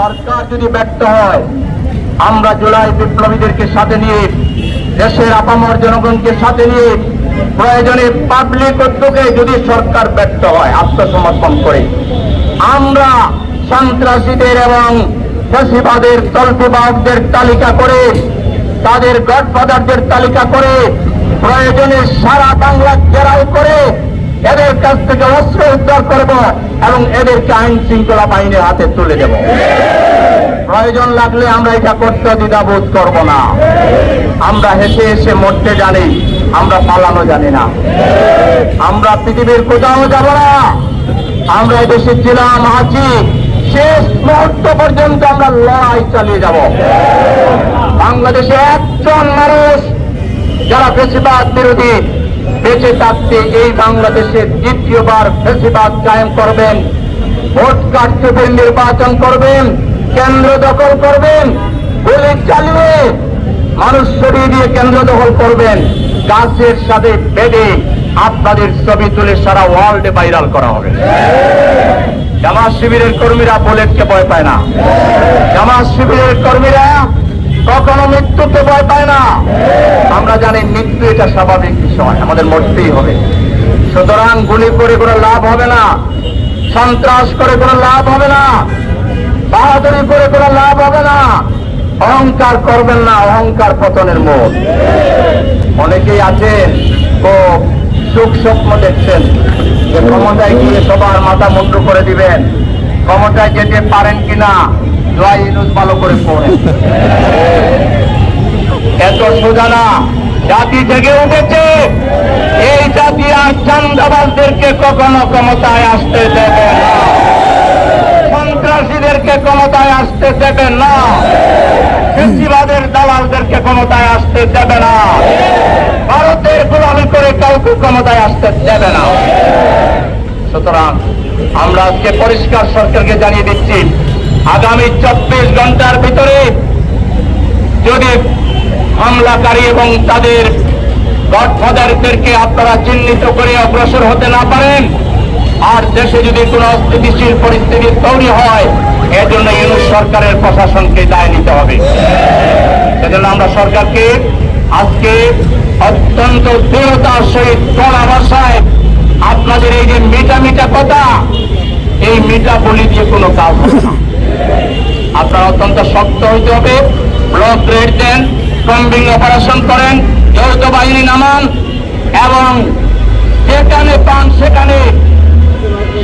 সরকার যদি ব্যর্থ হয়, আমরা জুলাই বিপ্লবীদেরকে সাথে নিয়ে, দেশের আপামর জনগণকে সাথে নিয়ে প্রয়োজনে পাবলিক উদ্যোগে যদি সরকার ব্যর্থ হয়, আত্মসমর্পণ করে, আমরা সন্ত্রাসীদের এবং ফসিবাদের তল্পিবাহকদের তালিকা করে, তাদের গডফাদারদের তালিকা করে, প্রয়োজনে সারা বাংলা ঘেরাও করে এদের কাছ থেকে অস্ত্র উদ্ধার করব এবং এদেরকে আইন শৃঙ্খলা বাহিনীর হাতে তুলে দেব। প্রয়োজন লাগলে আমরা এটা করতে দ্বিধাবোধ করব না। আমরা হেসে হেসে মরতে জানি, আমরা পালানো জানি না। আমরা পৃথিবীর কোথাও যাব না। আমরা এদেশে ছিলাম আছি শেষ মুহূর্ত পর্যন্ত আমরা লড়াই চালিয়ে যাব। বাংলাদেশে একজন মানুষ, যারা ফেসিবাদ বিরোধী বেঁচে থাকতে এই বাংলাদেশে দ্বিতীয়বার ফেসিবাদ কায়েম করবেন। ভোট কারচুপির নির্বাচন করবেন, কেন্দ্র দখল করবেন, গুলি চালিয়ে মানুষ সরিয়ে দিয়ে কেন্দ্র দখল করবেন। গাছের সাথে বেঁধে আপনাদের ছবি তুলে সারা ওয়ার্ল্ডে ভাইরাল করা হবে। জামাত শিবিরের কর্মীরা বুলেটকে ভয় পায় না। জামাত শিবিরের কর্মীরা কখনো মৃত্যুকে ভয় পায় না। আমরা জানি মৃত্যু এটা স্বাভাবিক বিষয়, আমাদের মরতেই হবে। সুতরাং গুলি করে কোনো লাভ হবে না, সন্ত্রাস করে কোনো লাভ হবে না, বাহাদুরি করে কোনো লাভ হবে না, অহংকার করবেন না, অহংকার পতনের মূল অনেকেই আছেন, খুব সুখ স্বপ্ন দেখছেন, যে ক্ষমতায় গিয়ে সবার মাথা মুন্ডু করে দিবেন। ক্ষমতায় যেতে পারেন কিনা জয় ইনুস ভালো করে পড়েন। এত সোজা না জাতি জেগে উঠেছে। এই জাতি আর কখনো ক্ষমতায় আসতে দেবে না। সন্ত্রাসীদেরকে ক্ষমতায় আসতে দেবে না। কৃষিবাদের দালালদেরকে ক্ষমতায় আসতে দেবে না। ভারতের গোলামি করে কাউকে ক্ষমতায় আসতে দেবে না। সুতরাং আমরা আজকে পরিষ্কার সরকারকে জানিয়ে দিচ্ছি, আগামী চব্বিশ ঘণ্টার ভিতরে যদি হামলাকারী এবং তাদের গডফাদারদেরকে আপনারা চিহ্নিত করে অগ্রসর হতে না পারেন। আর দেশে যদি কোনো অস্থিতিশীল পরিস্থিতি তৈরি হয়, এজন্য ইউনুস সরকারের প্রশাসনকে দায় নিতে হবে। সেজন্য আমরা সরকারকে আজকে অত্যন্ত দৃঢ়তার সহিত কড়া ভাষায় আপনাদের এই যে মিটা মিটা কথা, এই মিটা বলি দিয়ে কোনো কাজ হবে না। আপনারা অত্যন্ত শক্ত হইতে হবে। ব্লক রেড দেন কম্বিং অপারেশন করেন যৌথ বাহিনী নামান, এবং যেখানে পান সেখানে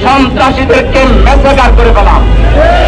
সন্ত্রাসীদেরকে মেসেগার করে ফেলাম